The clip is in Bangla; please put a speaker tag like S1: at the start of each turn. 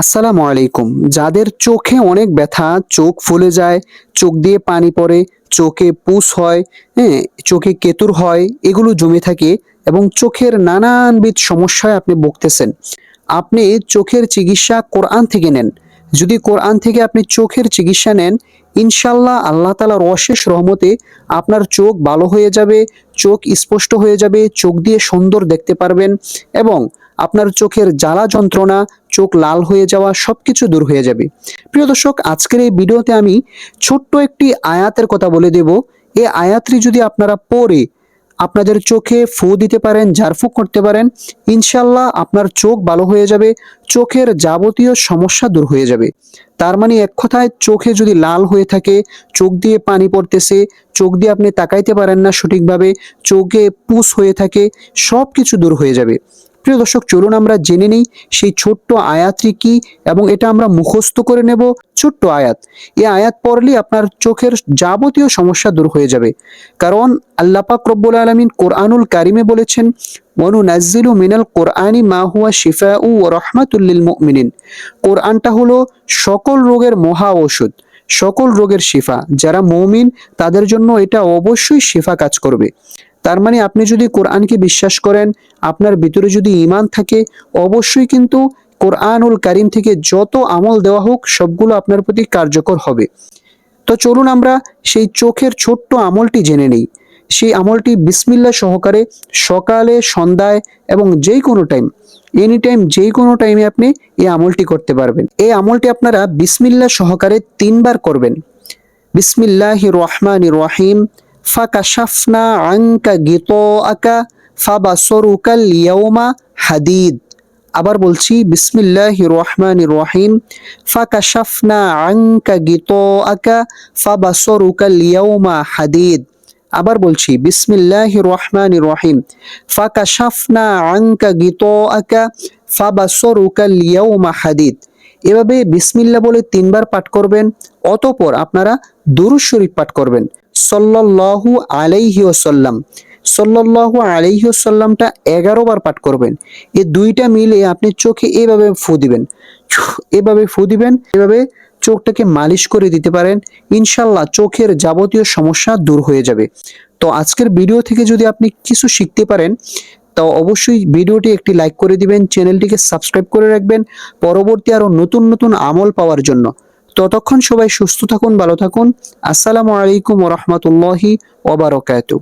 S1: আসসালামু আলাইকুম। যাদের চোখে অনেক ব্যথা, চোখ ফুলে যায়, চোখ দিয়ে পানি পড়ে, চোখে পুষ হয় হ্যাঁ চোখে কেতুর হয়, এগুলো জমে থাকে এবং চোখের নানানবিধ সমস্যায় আপনি ভুগতেছেন। আপনি চোখের চিকিৎসা কোরআন থেকে নেন। যদি কোরআন থেকে আপনি চোখের চিকিৎসা নেন ইনশাল্লাহ আল্লাহ তালার অশেষ রহমতে আপনার চোখ ভালো হয়ে যাবে, চোখ স্পষ্ট হয়ে যাবে, চোখ দিয়ে সুন্দর দেখতে পারবেন এবং আপনার চোখের জ্বালা যন্ত্রণা, চোখ লাল হয়ে যাওয়া সবকিছু দূর হয়ে যাবে। প্রিয় দর্শক, আজকের এই ভিডিওতে আমি ছোট্ট একটি আয়াতের কথা বলে দেব। এই আয়াতটি যদি আপনারা পড়ে আপনাদের চোখে ফু দিতে পারেন, ঝাড়ফুঁক করতে পারেন ইনশাল্লাহ আপনার চোখ ভালো হয়ে যাবে, চোখের যাবতীয় সমস্যা দূর হয়ে যাবে। তার মানে এক কথায়, চোখে যদি লাল হয়ে থাকে, চোখ দিয়ে পানি পড়তেছে, চোখ দিয়ে আপনি তাকাইতে পারেন না সঠিকভাবে, চোখে পুষ হয়ে থাকে সব কিছু দূর হয়ে যাবে। প্রিয় দর্শক, চলুন আমরা জেনে নিই সেই ছোট্ট আয়াতটি কি এবং এটা আমরা মুখস্থ করে নেব ছোট্ট আয়াত। এই আয়াত পড়লে আপনার চোখের যাবতীয় সমস্যা দূর হয়ে যাবে। কারণ আল্লাহ পাক রব্বুল আলমিন কোরআনুল কারিমে বলেছেন, ওয়ানুনাজ্জিলু মিনাল কোরআনি মা হুয়া শিফাউ ওয়া রাহমাতুল মুমিনিন। কোরআনটা হলো সকল রোগের মহা ঔষধ, সকল রোগের শিফা। যারা মৌমিন, তাদের জন্য এটা অবশ্যই শিফা কাজ করবে। তার মানে আপনি যদি কোরআনকে বিশ্বাস করেন, আপনার ভিতরে যদি ইমান থাকে, অবশ্যই কিন্তু কোরআনুল কারিম থেকে যত আমল দেওয়া হোক, সবগুলো আপনার প্রতি কার্যকর হবে। তো চলুন আমরা সেই চোখের ছোট্ট আমলটি জেনে নিই। সেই আমলটি বিসমিল্লা সহকারে সকালে, সন্ধ্যায় এবং যেই কোনো টাইম এনি টাইম যেই কোনো টাইমে আপনি এই আমলটি করতে পারবেন। এই আমলটি আপনারা বিসমিল্লা সহকারে তিনবার করবেন। বিসমিল্লাহ রহমান রহিম। ফাকাশাফনা আনকা গিতআকা ফাবাসরুকাল ইয়াউমা হাদিদ আবার বলছি বিসমিল্লাহ রহমান রহিম ফাকাশাফনা আনকা গিতআকা ফাবাসরুকাল ইয়াউমা হাদিদ আবার বলছি বিসমিল্লাহ রহমান রহিম ফাকাশাফনা আনকা গিতআকা ফাবাসরুকাল ইয়াউমা হাদিদ এভাবে বিসমিল্লা বলে তিনবার পাঠ করবেন, অতপর আপনারা দুরুদ শরীফ পাঠ করবেন। সল্লাল্লাহু আলাইহি ওয়াসাল্লাম। সল্লাল্লাহু আলাইহি ওয়াসাল্লামটা এগারো বার পাঠ করবেন। এই দুইটা মিলে আপনি চোখে এভাবে ফু দিবেন। এভাবে ফু দিবেন, এভাবে চোখটাকে মালিশ করে দিতে পারেন। ইনশাল্লাহ চোখের যাবতীয় সমস্যা দূর হয়ে যাবে। তো আজকের ভিডিও থেকে যদি আপনি কিছু শিখতে পারেন তো অবশ্যই ভিডিওটি একটি লাইক করে দিবেন চ্যানেলটিকে সাবস্ক্রাইব করে রাখবেন। পরবর্তী আরও নতুন নতুন আমল পাওয়ার জন্য। ততক্ষণ সবাই সুস্থ থাকুন, ভালো থাকুন। আসসালামু আলাইকুম ওরহমতুল্লাহি ওবারকাতু